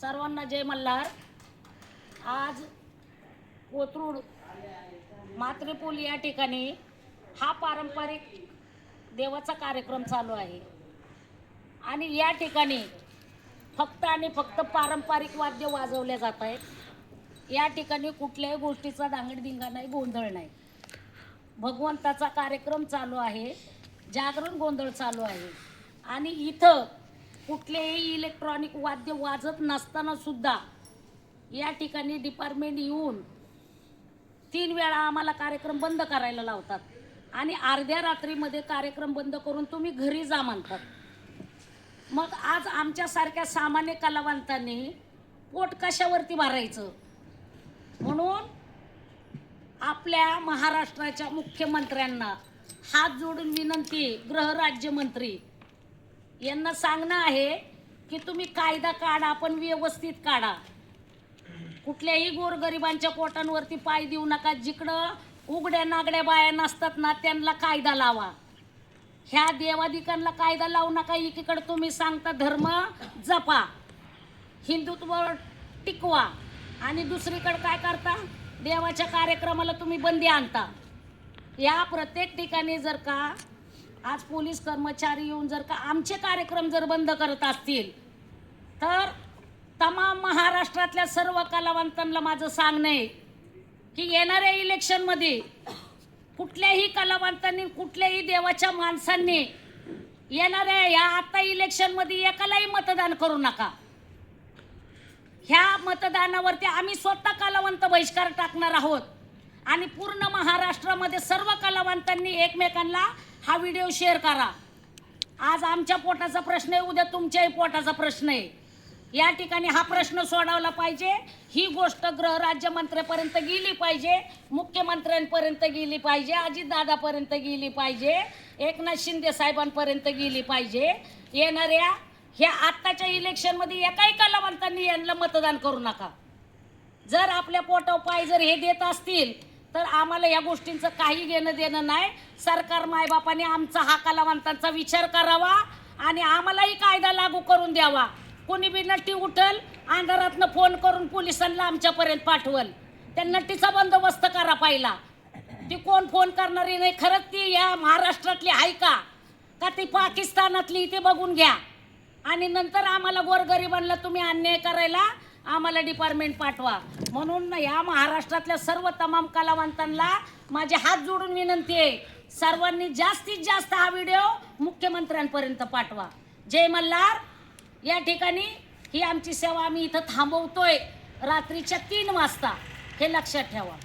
सर्वांना जय मल्हार. आज कोथरूड मात्रेपूल या ठिकाणी हा पारंपरिक देवाचा कार्यक्रम चालू आहे. आणि या ठिकाणी फक्त आणि फक्त पारंपरिक वाद्य वाजवले जात आहेत. या ठिकाणी कुठल्याही गोष्टीचा दांगडदिंगा नाही गोंधळ नाही. भगवंताचा कार्यक्रम चालू आहे. जागरण गोंधळ चालू आहे. आणि इथं कुठलेही इलेक्ट्रॉनिक वाद्य वाजत नसताना सुद्धा या ठिकाणी डिपार्टमेंट येऊन तीन वेळा आम्हाला कार्यक्रम बंद करायला लावतात. आणि अर्ध्या रात्रीमध्ये कार्यक्रम बंद करून तुम्ही घरी जा म्हणतात. मग आज आमच्यासारख्या सामान्य कलावंतांनी पोट कशावरती भरायचं? म्हणून आपल्या महाराष्ट्राच्या मुख्यमंत्र्यांना हात जोडून विनंती गृहराज्यमंत्री यांना सांगणं आहे की तुम्ही कायदा काढा पण व्यवस्थित काढा. कुठल्याही गोरगरिबांच्या पोटांवरती पाय देऊ नका. जिकडं उघड्या नागड्या बाया नसतात ना त्यांना कायदा लावा. ह्या देवादिकांना कायदा लावू नका. एकीकडे तुम्ही सांगता धर्म जपा. हिंदुत्व टिकवा. आणि दुसरीकडे काय करता? देवाच्या कार्यक्रमाला तुम्ही बंदी आणता. या प्रत्येक ठिकाणी जर का आज पोलीस कर्मचारी येऊन जर का आमचे कार्यक्रम जर बंद करत असतील तर तमाम महाराष्ट्रातल्या सर्व कलावंतांना माझं सांगणं आहे की येणाऱ्या इलेक्शनमध्ये कुठल्याही कलावंतांनी कुठल्याही देवाच्या माणसांनी येणाऱ्या या आता इलेक्शनमध्ये एकालाही मतदान करू नका. ह्या मतदानावरती आम्ही स्वतः कलावंत बहिष्कार टाकणार आहोत. आणि पूर्ण महाराष्ट्रामध्ये सर्व कलावंतांनी एकमेकांना हा व्हिडिओ शेअर करा. आज आमच्या पोटाचा प्रश्न आहे उद्या तुमच्याही पोटाचा प्रश्न आहे. या ठिकाणी हा प्रश्न सोडवला पाहिजे. ही गोष्ट गृहराज्यमंत्र्यापर्यंत गेली पाहिजे. मुख्यमंत्र्यांपर्यंत गेली पाहिजे. अजितदादापर्यंत गेली पाहिजे. एकनाथ शिंदे साहेबांपर्यंत गेली पाहिजे. येणाऱ्या ह्या आत्ताच्या इलेक्शनमध्ये एकाही कलावंतांनी यांना मतदान करू नका. जर आपल्या पोटाव पाय जर हे देत असतील तर आम्हाला या गोष्टींचं काही घेणं देणं नाही. सरकार मायबापाने आमचा हा कलावंतांचा विचार करावा आणि आम्हालाही कायदा लागू करून द्यावा. कोणी बी नट्टी उठल अंधारातनं फोन करून पोलिसांना आमच्यापर्यंत पाठवल. त्या नट्टीचा बंदोबस्त करा पाहिला. ती कोण फोन करणारी नाही खरंच ती या महाराष्ट्रातली आहे का? का ती पाकिस्तानातली ते बघून घ्या. आणि नंतर आम्हाला गोरगरिबांना तुम्ही अन्याय करायला आम्हाला डिपार्टमेंट पाठवा. म्हणून या महाराष्ट्रातल्या सर्व तमाम कलावंतांना माझे हात जोडून विनंती आहे सर्वांनी जास्तीत जास्त हा व्हिडिओ मुख्यमंत्र्यांपर्यंत पाठवा. जय मल्हार. या ठिकाणी ही आमची सेवा आम्ही इथं थांबवतोय. रात्रीच्या तीन वाजता हे लक्षात ठेवा.